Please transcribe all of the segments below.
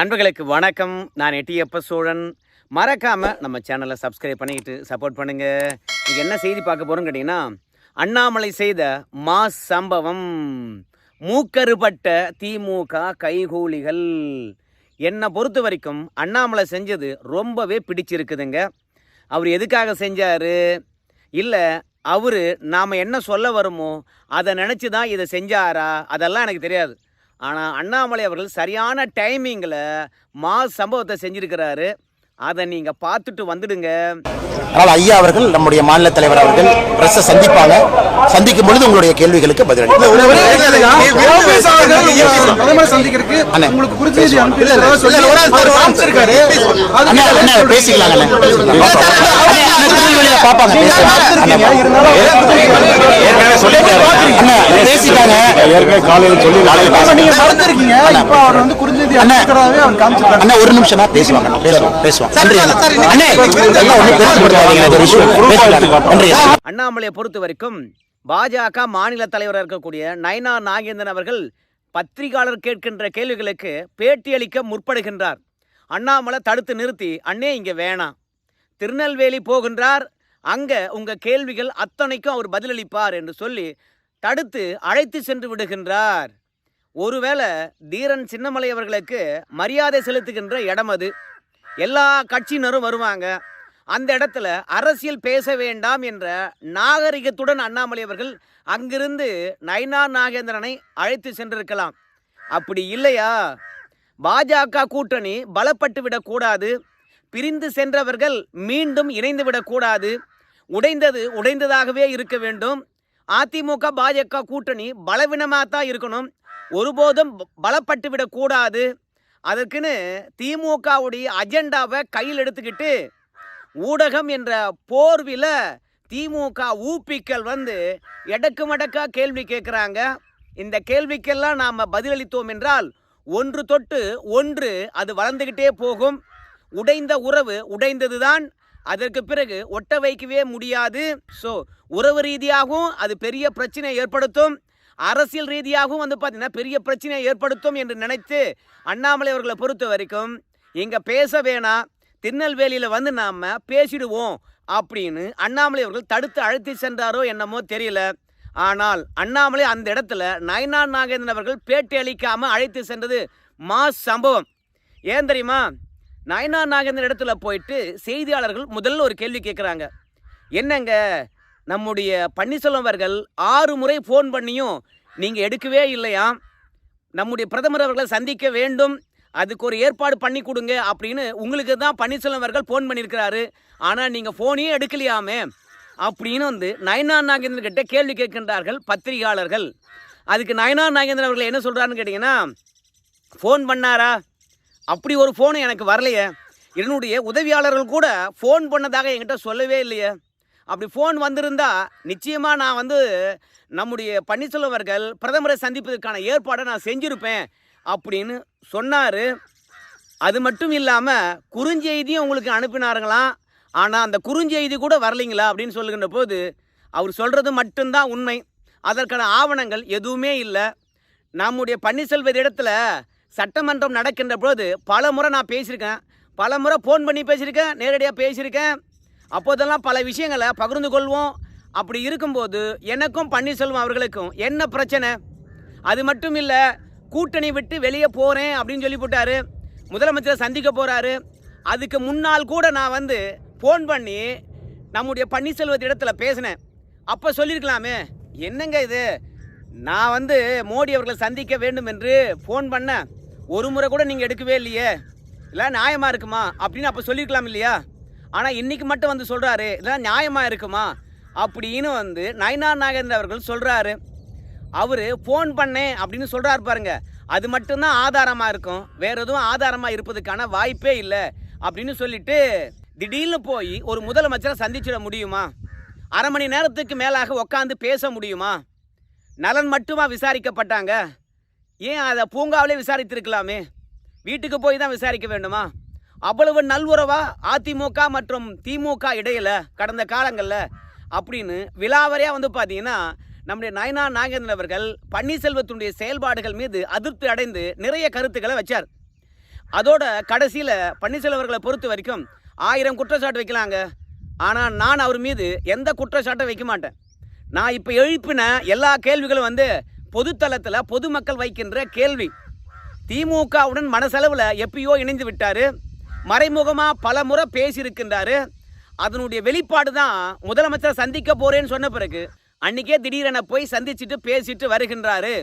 நண்பர்களுக்கு வணக்கம். நான் எட்டியப்ப சோழன். மறக்காமல் நம்ம சேனலை சப்ஸ்கிரைப் பண்ணிக்கிட்டு சப்போர்ட் பண்ணுங்க. இங்க என்ன செய்தி பார்க்க போகிறோம் கேட்டீங்கன்னா அண்ணாமலை செய்த மாஸ் சம்பவம். மூக்கறுபட்ட திமுக கைகூலிகள். என்னை பொறுத்த வரைக்கும் அண்ணாமலை செஞ்சது ரொம்பவே பிடிச்சிருக்குதுங்க. அவர் எதுக்காக செஞ்சார்? இல்லை அவர் நாம் என்ன சொல்ல வருமோ அதை நினச்சி தான் இதை செஞ்சாரா? அதெல்லாம் எனக்கு தெரியாது. ஆனால் அண்ணாமலை அவர்கள் சரியான டைமிங்கில் மாஸ் சம்பவத்தை செஞ்சிருக்கிறாரு அதை நீங்கள் பார்த்துட்டு வந்துடுங்க ஆனால் ஐயா அவர்கள் நம்முடைய மாநில தலைவர் அவர்கள் பிரஸ்ஸை சந்திப்பாங்க சந்திக்கும் பொழுது உங்களுடைய கேள்விகளுக்கு பதிலளிப்பாங்க ஓபிஎஸ் ஏற்கனவே காலையில் சொல்லி அண்ணே. ஒரு நிமிஷம் பேசுவாங்க. அண்ணாமலையை பொறுத்த வரைக்கும் பாஜக மாநில தலைவராக இருக்கக்கூடிய நயனா நாகேந்திரன் அவர்கள் பத்திரிகையாளர் கேட்கின்ற கேள்விகளுக்கு பேட்டியளிக்க முற்படுகின்றார். அண்ணாமலை தடுத்து நிறுத்தி அண்ணே இங்கே வேணாம். திருநெல்வேலி போகின்றார். அங்க உங்க கேள்விகள் அத்தனைக்கும் அவர் பதிலளிப்பார் என்று சொல்லி தடுத்து அழைத்து சென்று விடுகின்றார். ஒருவேளை தீரன் சின்னமலை அவர்களுக்கு மரியாதை செலுத்துகின்ற இடம் அது. எல்லா கட்சியினரும் வருவாங்க. அந்த இடத்துல அரசியல் பேச வேண்டாம் என்ற நாகரிகத்துடன் அண்ணாமலை அவர்கள் அங்கிருந்து நயனா நாகேந்திரனை அழைத்து சென்றிருக்கலாம். அப்படி இல்லையா? பாஜக கூட்டணி பலப்பட்டு விடக்கூடாது. பிரிந்து சென்றவர்கள் மீண்டும் இணைந்து விடக்கூடாது. உடைந்தது உடைந்ததாகவே இருக்க வேண்டும். அதிமுக பாஜக கூட்டணி பலவீனமாக தான் இருக்கணும். ஒருபோதும் பலப்பட்டு விடக்கூடாது அதற்குன்னு திமுகவுடைய அஜெண்டாவை கையில் எடுத்துக்கிட்டு ஊடகம் என்ற போர்வில் திமுக ஊப்பிக்கள் வந்து எடக்கு மடக்கா கேள்வி கேட்குறாங்க. இந்த கேள்விக்கெல்லாம் நாம் பதிலளித்தோம் என்றால் ஒன்று தொட்டு ஒன்று அது வளர்ந்துக்கிட்டே போகும். உடைந்த உறவு உடைந்ததுதான் அதற்கு பிறகு ஒட்ட வைக்கவே முடியாது. ஸோ உறவு ரீதியாகவும் அது பெரிய பிரச்சனை ஏற்படுத்தும். அரசியல் ரீதியாகவும் வந்து பார்த்தீங்கன்னா பெரிய பிரச்சனையை ஏற்படுத்தும் என்று நினைத்து அண்ணாமலை அவர்களை பொறுத்த வரைக்கும் இங்கே பேச வேணாம். திருநெல்வேலியில் வந்து நாம் பேசிடுவோம். அப்படின்னு அண்ணாமலை அவர்கள் தடுத்து அழைத்து சென்றாரோ என்னமோ தெரியல. ஆனால் அண்ணாமலை அந்த இடத்துல நயனா நாகேந்திரன் அவர்கள் பேட்டி அளிக்காமல் அழைத்து சென்றது மாஸ் சம்பவம். ஏன் தெரியுமா? நயனா நாகேந்திரன் இடத்துல போயிட்டு செய்தியாளர்கள் முதல்ல ஒரு கேள்வி கேட்குறாங்க என்னங்க நம்முடைய பன்னீர்செல்வம் அவர்கள் ஆறு முறை ஃபோன் பண்ணியும் நீங்கள் எடுக்கவே இல்லையா? நம்முடைய பிரதமர் அவர்களை சந்திக்க வேண்டும் அதுக்கு ஒரு ஏற்பாடு பண்ணி கொடுங்க அப்படின்னு உங்களுக்கு தான் பன்னீர்செல்வம் அவர்கள் ஃபோன் பண்ணியிருக்கிறாரு. ஆனால் நீங்கள் ஃபோனையே எடுக்கலையாமே அப்படின்னு வந்து நயனா நாகேந்திரன் கிட்ட கேள்வி கேட்கின்றார்கள் பத்திரிகையாளர்கள். அதுக்கு நயனா நாகேந்திரன் அவர்கள் என்ன சொல்கிறாருன்னு கேட்டிங்கன்னா ஃபோன் பண்ணாரா? அப்படி ஒரு ஃபோனு எனக்கு வரலையே. என்னுடைய உதவியாளர்கள் கூட ஃபோன் பண்ணதாக என்கிட்ட சொல்லவே இல்லையே. அப்படி ஃபோன் வந்திருந்தா நிச்சயமாக நான் வந்து நம்முடைய பன்னீர்செல்வம் அவர்கள் பிரதமரை சந்திப்பதற்கான ஏற்பாடை நான் செஞ்சுருப்பேன் அப்படின்னு சொன்னார். அது மட்டும் இல்லாமல் குறுஞ்செய்தியும் உங்களுக்கு அனுப்பினாருங்களாம் ஆனால் அந்த குறுஞ்செய்தி கூட வரலைங்களா அப்படின்னு சொல்லுகின்ற போது அவர் சொல்கிறது மட்டும்தான் உண்மை. அதற்கான ஆவணங்கள் எதுவுமே இல்லை. நம்முடைய பன்னீர்செல்வர் இடத்துல சட்டமன்றம் நடக்கின்ற பொழுது பல முறை நான் பேசியிருக்கேன். பல முறை ஃபோன் பண்ணி பேசியிருக்கேன். நேரடியாக பேசியிருக்கேன். அப்போதெல்லாம் பல விஷயங்களை பகிர்ந்து கொள்வோம். அப்படி இருக்கும்போது எனக்கும் பன்னீர்செல்வம் அவர்களுக்கும் என்ன பிரச்சனை? அது மட்டும் இல்லை கூட்டணி விட்டு வெளியே போகிறேன் அப்படின்னு சொல்லி போட்டார். முதலமைச்சரை சந்திக்க போகிறாரு அதுக்கு முன்னால் கூட நான் வந்து ஃபோன் பண்ணி நம்முடைய பன்னீர்செல்வத்து இடத்துல பேசினேன். அப்போ சொல்லியிருக்கலாமே. என்னங்க இது? நான் வந்து மோடி அவர்களை சந்திக்க வேண்டும் என்று ஃபோன் பண்ணேன். ஒரு முறை கூட நீங்கள் எடுக்கவே இல்லையே. இல்லை நியாயமாக இருக்குமா? அப்படின்னு அப்போ சொல்லியிருக்கலாம் இல்லையா? ஆனால் இன்னைக்கு மட்டும் வந்து சொல்கிறாரு இதெல்லாம் நியாயமாக இருக்குமா? அப்படின்னு வந்து நயனார் நாகேந்திர அவர்கள் சொல்கிறாரு அவர் ஃபோன் பண்ணேன் அப்படின்னு சொல்கிறாரு பாருங்க. அது மட்டும்தான் ஆதாரமாக இருக்கும். வேற எதுவும் ஆதாரமாக இருப்பதுக்கான வாய்ப்பே இல்லை. அப்படின்னு சொல்லிட்டு திடீர்னு போய் ஒரு முதலமைச்சரை சந்திச்சிட முடியுமா? அரை மணி நேரத்துக்கு மேலாக உட்காந்து பேச முடியுமா? நலன் மட்டுமா விசாரிக்கப்பட்டாங்க? ஏன் அதை பூங்காவிலே விசாரித்திருக்கலாமே? வீட்டுக்கு போய் தான் விசாரிக்க வேண்டுமா? அவ்வளவு நல்வுறவா அதிமுக மற்றும் திமுக இடையில கடந்த காலங்களில்? அப்படின்னு விலாவரியாக வந்து பார்த்தீங்கன்னா நம்முடைய நயனா நாகேந்திரன் அவர்கள் பன்னீர்செல்வத்தினுடைய செயல்பாடுகள் மீது அதிருப்தி அடைந்து நிறைய கருத்துக்களை வச்சார். அதோட கடைசியில் பன்னீர்செல்வம் அவர்களை பொறுத்த வரைக்கும் ஆயிரம் குற்றச்சாட்டு வைக்கலாங்க. ஆனால் நான் அவர் மீது எந்த குற்றச்சாட்டும் வைக்க மாட்டேன். நான் இப்போ எழுப்பின எல்லா கேள்விகளும் வந்து பொதுத்தளத்தில் பொதுமக்கள் வைக்கின்ற கேள்வி. திமுகவுடன் மனசளவில் எப்பயோ இணைந்து விட்டார். மறைமுகமாக பல முறை பேசியிருக்கின்றாரு. அதனுடைய வெளிப்பாடு தான் முதலமைச்சரை சந்திக்க போகிறேன்னு சொன்ன பிறகு அன்றைக்கே திடீரென போய் சந்திச்சுட்டு பேசிட்டு வருகின்றாரு.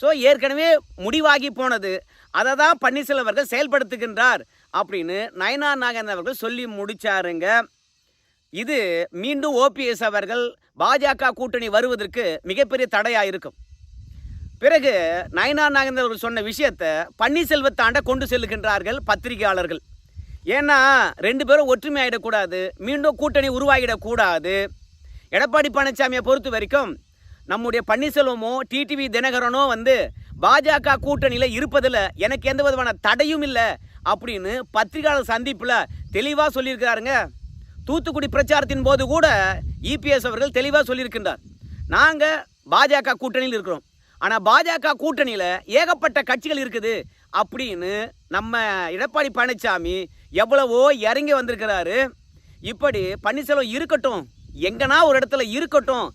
ஸோ ஏற்கனவே முடிவாகி போனது. அதை தான் பன்னீர்செல்வம் அவர்கள் செயல்படுத்துகின்றார் அப்படின்னு நயனா நாகேந்திரன் அவர்கள் சொல்லி முடிச்சாருங்க. இது மீண்டும் ஓபிஎஸ் அவர்கள் பாஜக கூட்டணி வருவதற்கு மிகப்பெரிய தடையாக இருக்கும் பிறகு நயனா நாகேந்திரன் அவர்கள் சொன்ன விஷயத்தை பன்னீர்செல்வத்தாண்ட கொண்டு செல்லுகின்றார்கள் பத்திரிகையாளர்கள். ஏன்னா ரெண்டு பேரும் ஒற்றுமை ஆகிடக்கூடாது மீண்டும் கூட்டணி உருவாகிடக்கூடாது. எடப்பாடி பழனிசாமியை பொறுத்த வரைக்கும் நம்முடைய பன்னீர்செல்வமோ டிடிவி தினகரனோ வந்து பாஜக கூட்டணியில் இருப்பதில் எனக்கு எந்த விதமான தடையும் இல்லை அப்படின்னு பத்திரிகையாளர் சந்திப்பில் தெளிவாக சொல்லியிருக்கிறாருங்க. தூத்துக்குடி பிரச்சாரத்தின் போது கூட இபிஎஸ் அவர்கள் தெளிவாக சொல்லியிருக்கின்றார். நாங்கள் பாஜக கூட்டணியில் இருக்கிறோம். ஆனால் பாஜக கூட்டணியில் ஏகப்பட்ட கட்சிகள் இருக்குது அப்படின்னு நம்ம எடப்பாடி பழனிசாமி எவ்வளவோ இறங்கி வந்திருக்கிறாரு. இப்படி பன்னீர்செல்வம் இருக்கட்டும் எங்கன்னா ஒரு இடத்துல இருக்கட்டும்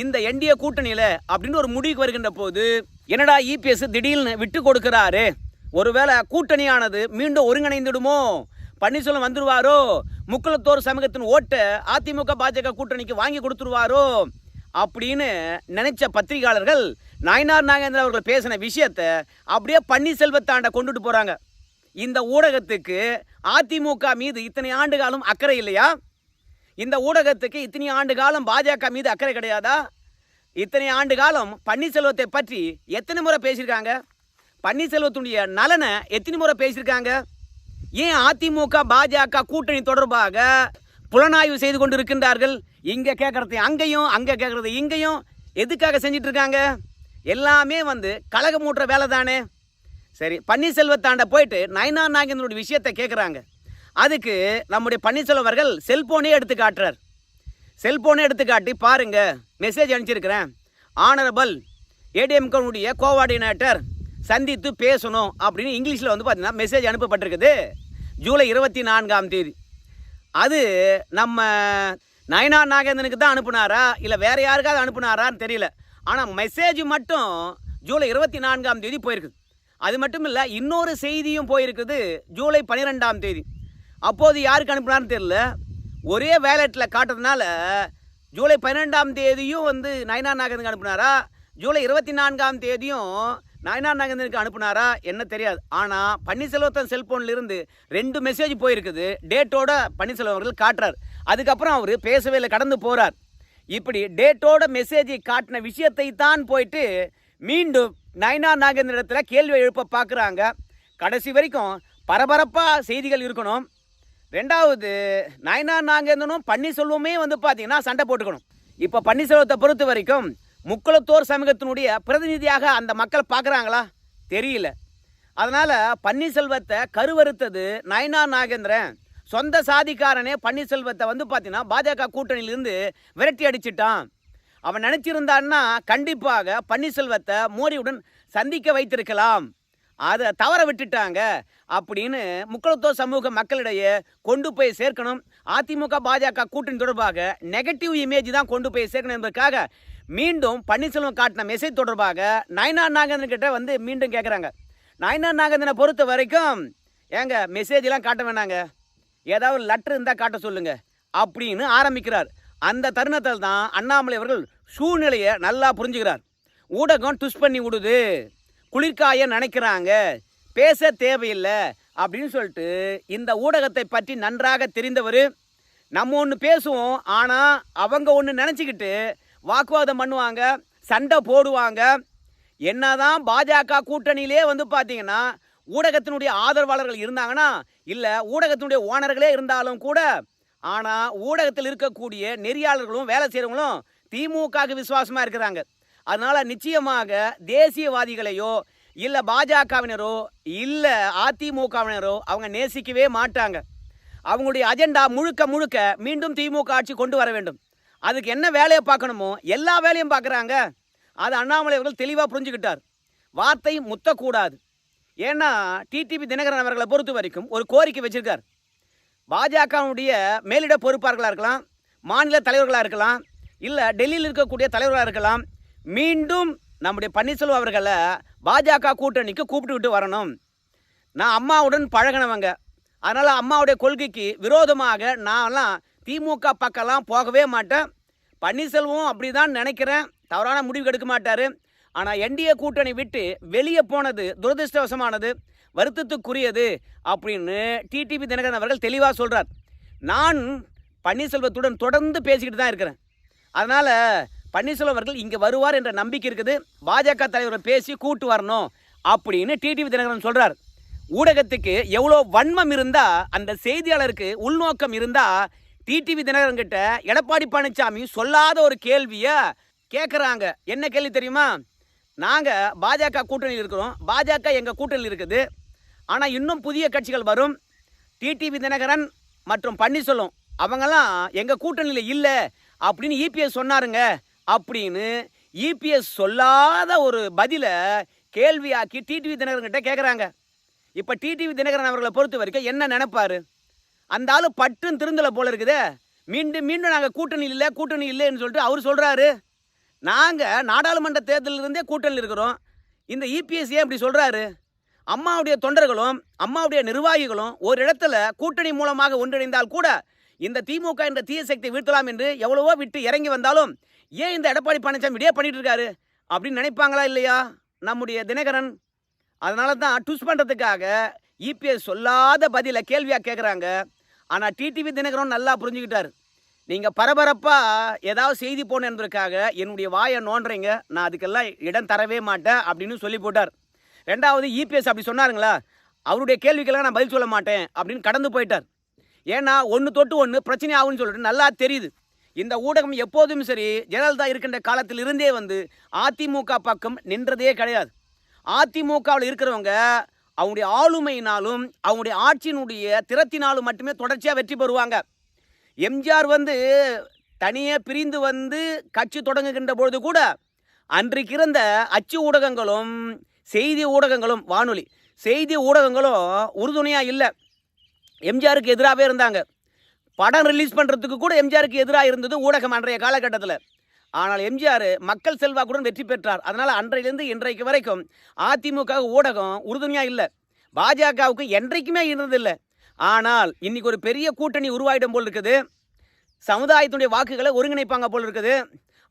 இந்த என்டிஏ கூட்டணியில் அப்படின்னு ஒரு முடிவுக்கு வருகின்ற போது என்னடா இபிஎஸ் திடீர்னு விட்டு கொடுக்கிறாரு? ஒருவேளை கூட்டணியானது மீண்டும் ஒருங்கிணைந்துடுமோ? பன்னீர்செல்வம் வந்துடுவாரோ முக்குளத்தோர் சமூகத்தின் ஓட்டை அதிமுக பாஜக கூட்டணிக்கு வாங்கி கொடுத்துருவாரோ? அப்படின்னு நினைச்ச பத்திரிகையாளர்கள் நாயனார் நாகேந்திரன் அவர்கள் பேசின விஷயத்தை அப்படியே பன்னீர்செல்வத்தாண்ட கொண்டுட்டு போகிறாங்க இந்த ஊடகத்துக்கு அதிமுக மீது இத்தனை ஆண்டு காலம் அக்கறை இல்லையா? இந்த ஊடகத்துக்கு இத்தனை ஆண்டு காலம் பாஜக மீது அக்கறை கிடையாதா? இத்தனை ஆண்டு காலம் பன்னீர்செல்வத்தை பற்றி எத்தனை முறை பேசியிருக்காங்க? பன்னீர்செல்வத்துடைய நலனை எத்தனை முறை பேசியிருக்காங்க? ஏன் அதிமுக பாஜக கூட்டணி தொடர்பாக புலனாய்வு செய்து கொண்டு இருக்கின்றார்கள் இங்கே கேட்குறது அங்கேயும் அங்கே கேட்குறது இங்கேயும். எதுக்காக செஞ்சிட்ருக்காங்க எல்லாமே வந்து கழகம் மூட்டுற வேலை தானே சரி பன்னீர்செல்வத்தாண்ட போயிட்டு நயனார் நாகேந்திரனுடைய விஷயத்தை கேட்குறாங்க அதுக்கு நம்முடைய பன்னீர்செல்வம் அவர்கள் செல்போனே எடுத்து காட்டுறார். செல்போனே எடுத்து காட்டி பாருங்க மெசேஜ் அனுப்பிச்சிருக்கிறேன். ஆனரபிள் ஏடிஎம்கனுடைய கோஆர்டினேட்டர் சந்தித்து பேசணும் அப்படின்னு இங்கிலீஷில் வந்து பார்த்தீங்கன்னா மெசேஜ் அனுப்பப்பட்டிருக்குது. ஜூலை இருபத்தி நான்காம் தேதி. அது நம்ம நயனா நாகேந்திரனுக்கு தான் அனுப்புனாரா? இல்லை வேறு யாருக்காவது அனுப்புனாரான்னு தெரியல. ஆனால் மெசேஜ் மட்டும் ஜூலை இருபத்தி நான்காம் தேதி போயிருக்குது அது மட்டும் இல்லை இன்னொரு செய்தியும் போயிருக்குது ஜூலை பன்னிரெண்டாம் தேதி. அப்போது யாருக்கு அனுப்புனான்னு தெரியல. ஒரே வேலெட்டில் காட்டுறதுனால ஜூலை பன்னிரெண்டாம் தேதியும் வந்து நயனா நாகேந்திரனுக்கு அனுப்புனாரா? ஜூலை இருபத்தி நான்காம் தேதியும் நயனா நாகேந்திரனுக்கு அனுப்புனாரா? என்ன தெரியாது. ஆனால் பன்னீர்செல்வத்தன் செல்போன்லேருந்து ரெண்டு மெசேஜ் போயிருக்குது. டேட்டோட பன்னீர்செல்வம் அவர்கள் காட்டுறார். அதுக்கப்புறம் அவர் பேசவே இல்லை கடந்து போகிறார் இப்படி டேட்டோட மெசேஜை காட்டின விஷயத்தை தான் போயிட்டு மீண்டும் நயனார் நாகேந்திரத்தில் கேள்வி எழுப்ப பார்க்குறாங்க கடைசி வரைக்கும் பரபரப்பாக செய்திகள் இருக்கணும். ரெண்டாவது நயனா நாகேந்திரனும் பன்னீர்செல்வமே வந்து பார்த்தீங்கன்னா சண்டை போட்டுக்கணும். இப்போ பன்னீர்செல்வத்தை பொறுத்த வரைக்கும் முக்குளத்தோர் சமூகத்தினுடைய பிரதிநிதியாக அந்த மக்கள் பார்க்குறாங்களா தெரியல. அதனால் பன்னீர்செல்வத்தை கருவறுத்தது நயனா நாகேந்திரன். சொந்த சாதிக்காரனே பன்னீர்செல்வத்தை வந்து பார்த்தீங்கன்னா பாஜக கூட்டணியிலிருந்து விரட்டி அடிச்சிட்டான். அவன் நினச்சிருந்தான்னா கண்டிப்பாக பன்னீர்செல்வத்தை மோடியுடன் சந்திக்க வைத்திருக்கலாம். அதை தவற விட்டுட்டாங்க அப்படின்னு முக்குளத்தோர் சமூக மக்களிடையே கொண்டு போய் சேர்க்கணும். அதிமுக பாஜக கூட்டணி தொடர்பாக நெகட்டிவ் இமேஜ் தான் கொண்டு போய் சேர்க்கணும் என்பதற்காக மீண்டும் பன்னீர்செல்வம் காட்டின மெசேஜ் தொடர்பாக நயனா நாகேந்திரன் கிட்ட வந்து மீண்டும் கேட்குறாங்க நயனா நாகேந்திரனை பொறுத்த வரைக்கும் ஏங்க மெசேஜ்லாம் காட்ட வேணாங்க. ஏதாவது லெட்டர் இருந்தால் காட்ட சொல்லுங்க அப்படின்னு ஆரம்பிக்கிறார். அந்த தருணத்தில் தான் அண்ணாமலை அவர்கள் சூழ்நிலையை நல்லா புரிஞ்சுக்கிறார். ஊடகம் ட்விஸ்ட் பண்ணி விடுது. குளிர்காய நினைக்கிறாங்க. பேச தேவையில்லை அப்படின்னு சொல்லிட்டு இந்த ஊடகத்தை பற்றி நன்றாக தெரிந்தவர் நம்ம ஒன்று பேசுவோம் ஆனால் அவங்க ஒன்று நினச்சிக்கிட்டு வாக்குவாதம் பண்ணுவாங்க சண்டை போடுவாங்க. என்னதான் பாஜக கூட்டணியிலே வந்து பார்த்தீங்கன்னா ஊடகத்தினுடைய ஆதரவாளர்கள் இருந்தாங்கன்னா இல்லை ஊடகத்தினுடைய ஓனர்களே இருந்தாலும் கூட ஆனால் ஊடகத்தில் இருக்கக்கூடிய நெறியாளர்களும் வேலை செய்கிறவங்களும் திமுகவுக்கு விசுவாசமாக இருக்கிறாங்க. அதனால் நிச்சயமாக தேசியவாதிகளையோ இல்லை பாஜகவினரோ இல்லை அதிமுகவினரோ அவங்க நேசிக்கவே மாட்டாங்க. அவங்களுடைய அஜெண்டா முழுக்க முழுக்க மீண்டும் திமுக ஆட்சி கொண்டு வர வேண்டும். அதுக்கு என்ன வேலையை பார்க்கணுமோ எல்லா வேலையும் பார்க்குறாங்க. அது அண்ணாமலை அவர்கள் தெளிவாக புரிஞ்சுக்கிட்டார். வார்த்தை முத்தக்கூடாது. ஏன்னா டிடிவி தினகரன் அவர்களை பொறுத்த வரைக்கும் ஒரு கோரிக்கை வச்சிருக்கார். பாஜகவுடைய மேலிட பொறுப்பாளர்களாக இருக்கலாம் மாநில தலைவர்களாக இருக்கலாம் இல்லை டெல்லியில் இருக்கக்கூடிய தலைவர்களாக இருக்கலாம் மீண்டும் நம்முடைய பன்னீர்செல்வம் அவர்களை பாஜக கூட்டணிக்கு கூப்பிட்டுக்கிட்டு வரணும். நான் அம்மாவுடன் பழகினவங்க. அதனால் அம்மாவுடைய கொள்கைக்கு விரோதமாக நான்லாம் திமுக பக்கம்லாம் போகவே மாட்டேன். பன்னீர்செல்வம் அப்படி தான் நினைக்கிறேன். தவறான முடிவு எடுக்க மாட்டார். ஆனால் என்டிஏ கூட்டணி விட்டு வெளியே போனது துரதிருஷ்டவசமானது வருத்தத்துக்குரியது அப்படின்னு டிடிவி தினகரன் அவர்கள் தெளிவாக சொல்கிறார் நான் பன்னீர்செல்வத்துடன் தொடர்ந்து பேசிக்கிட்டு தான் இருக்கிறேன். அதனால் பன்னீர்செல்வம் அவர்கள் இங்கே வருவார் என்ற நம்பிக்கை இருக்குது. பாஜக தலைவரை பேசி கூட்டு வரணும் அப்படின்னு டிடிவி தினகரன் சொல்கிறார் ஊடகத்துக்கு எவ்வளோ வன்மம் இருந்தால் அந்த செய்தியாளருக்கு உள்நோக்கம் இருந்தால் டிடிவி தினகரன் கிட்ட எடப்பாடி பழனிசாமி சொல்லாத ஒரு கேள்வியை கேட்குறாங்க என்ன கேள்வி தெரியுமா? நாங்கள் பாஜக கூட்டணியில் இருக்கிறோம். பாஜக எங்கள் கூட்டணியில் இருக்குது. ஆனால் இன்னும் புதிய கட்சிகள் வரும். டிடிவி தினகரன் மற்றும் பன்னீர்செல்வம் அவங்கெல்லாம் எங்கள் கூட்டணியில் இல்லை அப்படின்னு இபிஎஸ் சொன்னாருங்க. அப்படின்னு இபிஎஸ் சொல்லாத ஒரு பதிலை கேள்வியாக்கி டிடிவி தினகரன்கிட்ட கேட்குறாங்க இப்போ டிடிவி தினகரன் அவர்களை பொறுத்த வரைக்கும் என்ன நினைப்பார்? அந்த ஆள் பட்டும் திருந்தலை போல இருக்குதே. மீண்டும் மீண்டும் நாங்கள் கூட்டணி இல்லை கூட்டணி இல்லைன்னு சொல்லிட்டு அவர் சொல்கிறாரு நாங்கள் நாடாளுமன்ற தேர்தலில் இருந்தே கூட்டணியில் இருக்கிறோம். இந்த இபிஎஸ் ஏன் இப்படி சொல்கிறாரு அம்மாவுடைய தொண்டர்களும் அம்மாவுடைய நிர்வாகிகளும் ஒரு இடத்துல கூட்டணி மூலமாக ஒன்றிணைந்தால் கூட இந்த திமுக என்ற தீய சக்தியை வீழ்த்தலாம் என்று எவ்வளவோ விட்டு இறங்கி வந்தாலும் ஏன் இந்த எடப்பாடி பழனிசாமி இப்படியே பண்ணிட்டு இருக்காரு? அப்படின்னு நினைப்பாங்களா இல்லையா? நம்முடைய தினகரன். அதனால தான் ட்விஸ் பண்ணுறதுக்காக இபிஎஸ் சொல்லாத பதிலை கேள்வியாக கேட்குறாங்க ஆனால் டிடிவி தினகரன் நல்லா புரிஞ்சுக்கிட்டார். நீங்கள் பரபரப்பாக ஏதாவது செய்தி போன என்பதற்காக என்னுடைய வாயை நோண்டுறீங்க நான் அதுக்கெல்லாம் இடம் தரவே மாட்டேன் அப்படின்னு சொல்லி போட்டார். ரெண்டாவது இபிஎஸ் அப்படி சொன்னாருங்களா அவருடைய கேள்விக்கெல்லாம் நான் பதில் சொல்ல மாட்டேன் அப்படின்னு கடந்து போயிட்டார். ஏன்னா ஒன்று தொட்டு ஒன்று பிரச்சனை ஆகும்னு சொல்லிட்டு நல்லா தெரியுது. இந்த ஊடகம் எப்போதும் சரி ஜெயலலிதா இருக்கின்ற காலத்தில் இருந்தே வந்து அதிமுக பக்கம் நின்றதே கிடையாது. அதிமுகவில் இருக்கிறவங்க அவங்களுடைய ஆளுமையினாலும் அவங்களுடைய ஆட்சியினுடைய திறத்தினாலும் மட்டுமே தொடர்ச்சியாக வெற்றி பெறுவாங்க. எம்ஜிஆர் வந்து தனியே பிரிந்து வந்து கட்சி தொடங்குகின்ற பொழுது கூட அன்றைக்கு இருந்த அச்சு ஊடகங்களும் செய்தி ஊடகங்களும் வானொலி செய்தி ஊடகங்களும் உறுதுணையாக இல்லை. எம்ஜிஆருக்கு எதிராகவே இருந்தாங்க. படம் ரிலீஸ் பண்ணுறதுக்கு கூட எம்ஜிஆருக்கு எதிராக இருந்தது ஊடகம் அன்றைய காலகட்டத்தில். ஆனால் எம்ஜிஆர் மக்கள் செல்வாக்குடன் வெற்றி பெற்றார். அதனால் அன்றையிலிருந்து இன்றைக்கு வரைக்கும் அதிமுக ஊடகம் உறுதுணையாக இல்லை. பாஜகவுக்கு என்றைக்குமே இருந்ததில்லை. ஆனால் இன்னைக்கு ஒரு பெரிய கூட்டணி உருவாயிடும் போல் இருக்குது. சமுதாயத்தினுடைய வாக்குகளை ஒருங்கிணைப்பாங்க போல் இருக்குது.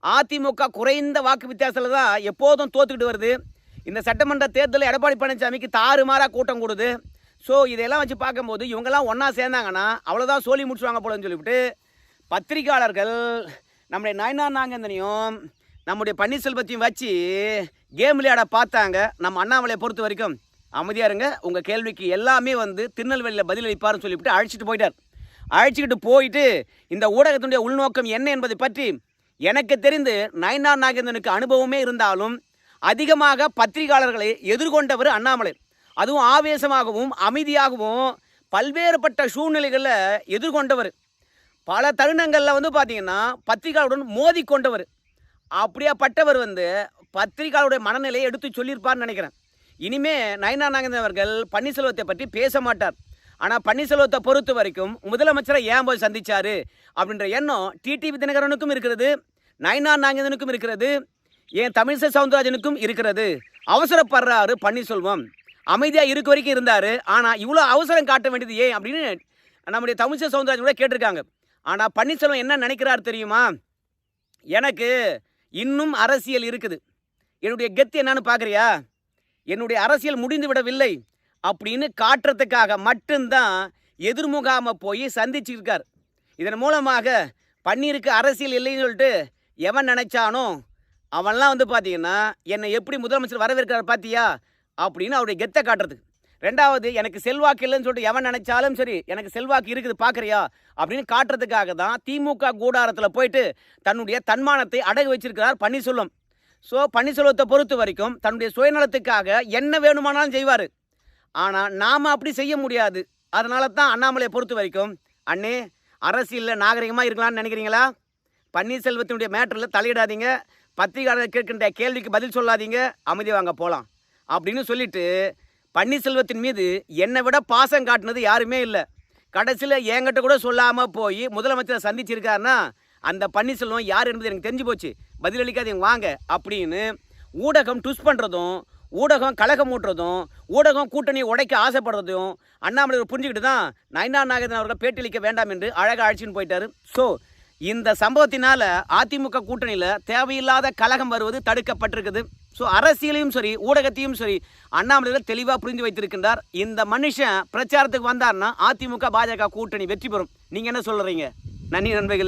அதிமுக குறைந்த வாக்கு வித்தியாசத்தில் தான் எப்போதும் தோத்துக்கிட்டு வருது. இந்த சட்டமன்ற தேர்தலில் எடப்பாடி பழனிசாமிக்கு தாறுமாறாக கூட்டம் கூடுது. ஸோ இதெல்லாம் வச்சு பார்க்கும்போது இவங்கெல்லாம் ஒன்றா சேர்ந்தாங்கன்னா அவ்வளோதான் சோலி முடிச்சுவாங்க போலன்னு சொல்லிவிட்டு பத்திரிகையாளர்கள் நம்முடைய நயனா நாகேந்திரனையும் நம்முடைய பன்னீர்செல்வத்தையும் வச்சு கேம் விளையாட பார்த்தாங்க நம்ம அண்ணாமலையை பொறுத்த வரைக்கும். அமைதியாக இருங்க. உங்கள் கேள்விக்கு எல்லாமே வந்து திருநெல்வேலியில் பதிலளிப்பாருன்னு சொல்லிவிட்டு அழைச்சிட்டு போயிட்டார். அழைச்சிக்கிட்டு போயிட்டு இந்த ஊடகத்தினுடைய உள்நோக்கம் என்ன என்பதை பற்றி எனக்கு தெரிந்து நயனார் நாகேந்திரனுக்கு அனுபவமே இருந்தாலும் அதிகமாக பத்திரிகையாளர்களை எதிர்கொண்டவர் அண்ணாமலை. அதுவும் ஆவேசமாகவும் அமைதியாகவும் பல்வேறுபட்ட சூழ்நிலைகளில் எதிர்கொண்டவர். பல தருணங்களில் வந்து பார்த்திங்கன்னா பத்திரிகையாளருடன் மோதி கொண்டவர் அப்படியாப்பட்டவர் வந்து பத்திரிகையாளருடைய மனநிலையை எடுத்து சொல்லியிருப்பார்னு நினைக்கிறேன். இனிமே நயனா நாகேந்திரன் அவர்கள் பன்னீர்செல்வத்தை பற்றி பேச மாட்டார். ஆனால் பன்னீர்செல்வத்தை பொறுத்த வரைக்கும் முதலமைச்சரை ஏன் போய் சந்தித்தார் அப்படின்ற எண்ணம் டிடிவி தினகரனுக்கும் இருக்கிறது நயனா நாகேந்திரனுக்கும் இருக்கிறது ஏன் தமிழிசை சவுந்தரராஜனுக்கும் இருக்கிறது. அவசரப்படுறாரு பன்னீர்செல்வம். அமைதியாக இருக்க வரைக்கும் இருந்தார். ஆனால் இவ்வளோ அவசரம் காட்ட வேண்டியது ஏன் அப்படின்னு நம்முடைய தமிழிசை சவுந்தரராஜன் கூட கேட்டிருக்காங்க. ஆனால் பன்னீர்செல்வம் என்ன நினைக்கிறார் தெரியுமா? எனக்கு இன்னும் அரசியல் இருக்குது. என்னுடைய கெத்து என்னன்னு பார்க்குறியா என்னுடைய அரசியல் முடிந்து விடவில்லை அப்படின்னு காட்டுறதுக்காக மட்டும்தான் எதிர்முகாம போய் சந்திச்சிருக்கார். இதன் மூலமாக பன்னீருக்கு அரசியல் இல்லைன்னு சொல்லிட்டு எவன் நினைச்சானோ அவன்லாம் வந்து பார்த்தீங்கன்னா என்னை எப்படி முதலமைச்சர் வரவேற்கிறார் பார்த்தியா அப்படின்னு அவருடைய கெத்தை காட்டுறது ரெண்டாவது எனக்கு செல்வாக்கு இல்லைன்னு சொல்லிட்டு எவன் நினைச்சாலும் சரி எனக்கு செல்வாக்கு இருக்குது பார்க்குறியா அப்படின்னு காட்டுறதுக்காக தான் திமுக கூடாரத்தில் போயிட்டு தன்னுடைய தன்மானத்தை அடகு வச்சிருக்கிறார் பன்னீர்செல்வம். ஸோ பன்னீர்செல்வத்தை பொறுத்த வரைக்கும் தன்னுடைய சுயநலத்துக்காக என்ன வேணுமானாலும் செய்வார். ஆனால் நாம் அப்படி செய்ய முடியாது. அதனால தான் அண்ணாமலையை பொறுத்த வரைக்கும் அண்ணே அரசியலில் நாகரிகமாக இருக்கலாம்னு நினைக்கிறீங்களா? பன்னீர்செல்வத்தினுடைய மேட்டரில் தலையிடாதீங்க. பத்திரிகையாளர் கேட்கின்ற கேள்விக்கு பதில் சொல்லாதீங்க. அமைதி வாங்க போகலாம் அப்படின்னு சொல்லிட்டு பன்னீர்செல்வத்தின் மீது என்னை விட பாசம் காட்டினது யாருமே இல்லை. கடைசியில் என்கிட்ட கூட சொல்லாமல் போய் முதலமைச்சரை சந்திச்சிருக்காருன்னா அந்த பன்னீர்செல்வம் யார் என்பது எனக்கு தெரிஞ்சு போச்சு. பதிலளிக்காதீங்க வாங்க அப்படின்னு ஊடகம் டுஸ் பண்ணுறதும் ஊடகம் கழகம் ஊட்டுறதும் ஊடகம் கூட்டணி உடைக்க ஆசைப்படுறதும் அண்ணாமலை புரிஞ்சுக்கிட்டு தான் நயனா நாகேந்திரன் அவர்கள் பேட்டியளிக்க வேண்டாம் என்று அழகாக அழைச்சின்னு போயிட்டார். ஸோ இந்த சம்பவத்தினால் அதிமுக கூட்டணியில் தேவையில்லாத கழகம் வருவது தடுக்கப்பட்டிருக்குது. ஸோ அரசியலையும் சரி ஊடகத்தையும் சரி அண்ணாமலையில் தெளிவாக புரிந்து வைத்திருக்கின்றார். இந்த மனுஷன் பிரச்சாரத்துக்கு வந்தார்னா அதிமுக பாஜக கூட்டணி வெற்றி பெறும். நீங்கள் என்ன சொல்கிறீங்க நன்றி நண்பர்களே.